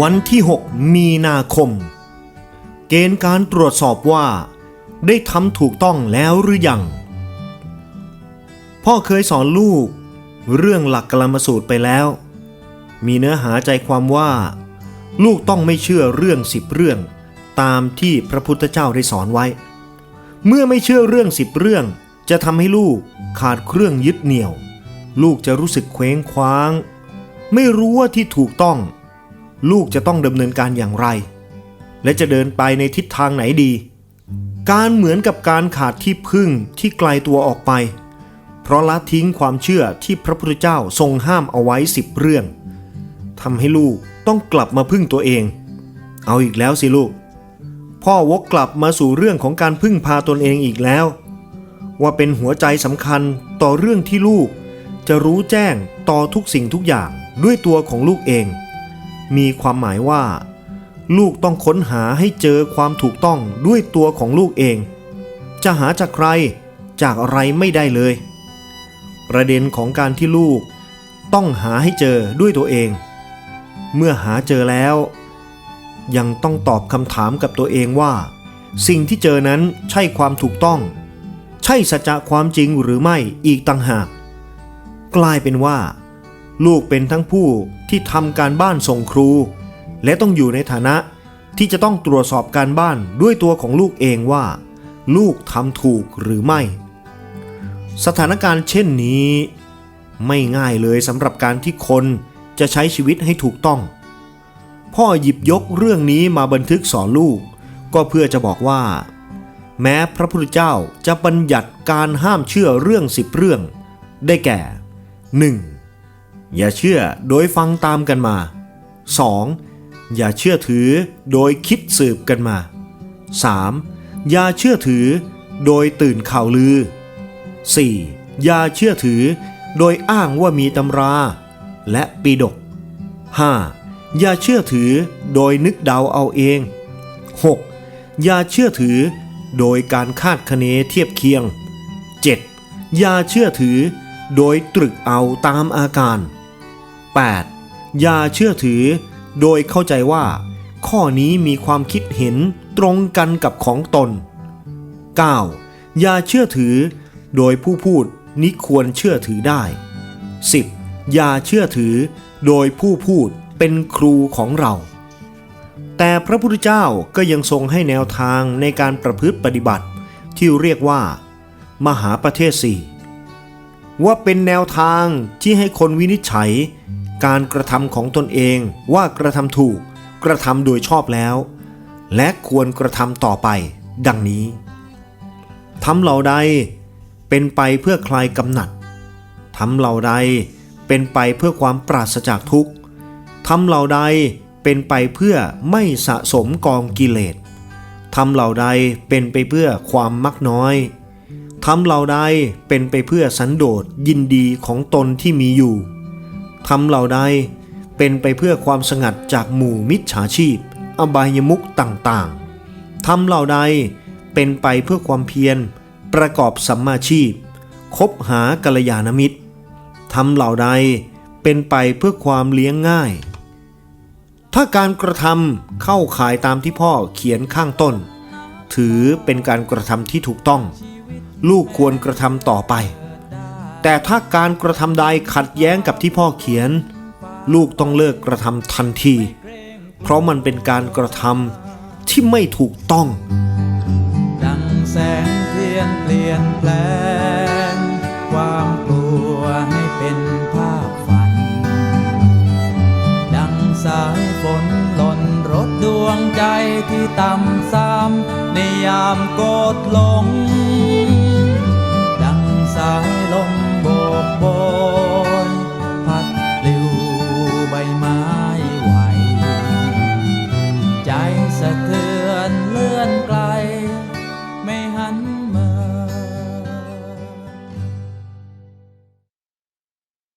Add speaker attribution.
Speaker 1: วันที่ 6 มีนาคม เกณฑ์การตรวจสอบว่า ได้ทำถูกต้องแล้วหรือยัง พ่อเคยสอนลูก เรื่องหลักกลมสูตรไปแล้ว มีเนื้อหาใจความว่า ลูกต้องไม่เชื่อเรื่องสิบเรื่อง ตามที่พระพุทธเจ้าได้สอนไว้ เมื่อไม่เชื่อเรื่องสิบเรื่อง จะทำให้ลูกขาดเครื่องยึดเหนี่ยว ลูกจะรู้สึกเคว้งคว้าง ไม่รู้ว่าที่ถูกต้อง ลูกจะต้องดำเนินการอย่างไร และจะเดินไปในทิศทางไหนดี การเหมือนกับการขาดที่พึ่งที่ไกลตัวออกไป เพราะละทิ้งความเชื่อที่พระพุทธเจ้าทรงห้ามเอาไว้สิบเรื่องทำให้ลูกต้องกลับมาพึ่งตัวเอง เอาอีกแล้วสิลูก พ่อวกกลับมาสู่เรื่องของการพึ่งพาตนเองอีกแล้ว ว่าเป็นหัวใจสำคัญต่อเรื่องที่ลูก จะรู้แจ้งต่อทุกสิ่งทุกอย่างด้วยตัวของลูกเอง มีความหมายว่า ลูกต้องค้นหาให้เจอความถูกต้องด้วยตัวของลูกเอง จะหาจากใครจากอะไรไม่ได้เลย ประเด็นของการที่ลูกต้องหาให้เจอด้วยตัวเอง เมื่อหาเจอแล้ว ยังต้องตอบคำถามกับตัวเองว่า สิ่งที่เจอนั้นใช่ความถูกต้อง ใช่สัจจะความจริงหรือไม่อีกต่างหาก กลายเป็นว่า ลูกเป็นทั้งผู้ที่ทำการบ้านส่งครู และต้องอยู่ในฐานะที่จะต้องตรวจสอบการบ้านด้วยตัวของลูกเองว่า ลูกทำถูกหรือไม่ สถานการณ์เช่นนี้ ไม่ง่ายเลยสำหรับการที่คนจะใช้ชีวิตให้ถูกต้อง พ่อหยิบยกเรื่องนี้มาบันทึกสอนลูก ก็เพื่อจะบอกว่า แม้พระพุทธเจ้าจะบัญญัติการห้ามเชื่อเรื่องสิบเรื่อง ได้แก่ 1. อย่าเชื่อโดยฟังตามกันมา 2. อย่าเชื่อถือโดยคิดสืบกันมา 3. อย่าเชื่อถือโดยตื่นข่าวลือ 4. อย่าเชื่อถือโดยอ้างว่ามีตำรา และปีดก 5. อย่าเชื่อถือโดยนึกเดาเอาเอง 6. อย่าเชื่อถือโดยการคาดคะเนเทียบเคียง 7. อย่าเชื่อถือโดยตรึกเอาตามอาการ 8. อย่าเชื่อถือ โดยเข้าใจว่า ข้อนี้มีความคิดเห็นตรงกันกับของตน 9. อย่าเชื่อถือ โดยผู้พูดนิควรเชื่อถือได้ 10. อย่าเชื่อถือ โดยผู้พูดเป็นครูของเรา แต่พระพุทธเจ้าก็ยังทรงให้แนวทางในการประพฤติปฏิบัติ ที่เรียกว่า มหาประเทศสี่ว่าเป็นแนวทางที่ให้คนวินิจฉัย การกระทำของตนเองว่ากระทำถูกกระทำโดยชอบแล้ว และควรกระทำต่อไป ดังนี้ทำเหล่าใดเป็นไปเพื่อคลายกำหนัดทำเหล่าใดเป็นไปเพื่อความปราศจากทุกข์ทำเหล่าใดเป็นไปเพื่อไม่สะสมกองกิเลสทำเหล่าใดเป็นไปเพื่อความมักน้อยทำเหล่าใดเป็นไปเพื่อสันโดษยินดีของตนที่มีอยู่ ทำเหล่าใดเป็นไปเพื่อความสงัดจากหมู่มิจฉาชีพ อบายมุขต่างๆทำเหล่าใดเป็นไปเพื่อความเพียร ประกอบสัมมาชีพ คบหากัลยาณมิตรทำเหล่าใดเป็นไปเพื่อความเลี้ยงง่าย ถ้าการกระทำเข้าข่ายตามที่พ่อเขียนข้างต้น ถือเป็นการกระทำที่ถูกต้อง ลูกควรกระทำต่อไป แต่ถ้าการกระทำใดขัดแย้งกับที่พ่อเขียน ลูกต้องเลิกกระทำทันที เพราะมันเป็นการกระทำที่ไม่ถูกต้อง
Speaker 2: ดังแสงเทียนเปลี่ยนแปลง ความกลัวให้เป็นภาพฝัน ดังสายฝนหล่นรถดวงใจที่ต่ำซ้ำในยามโกดลงดัง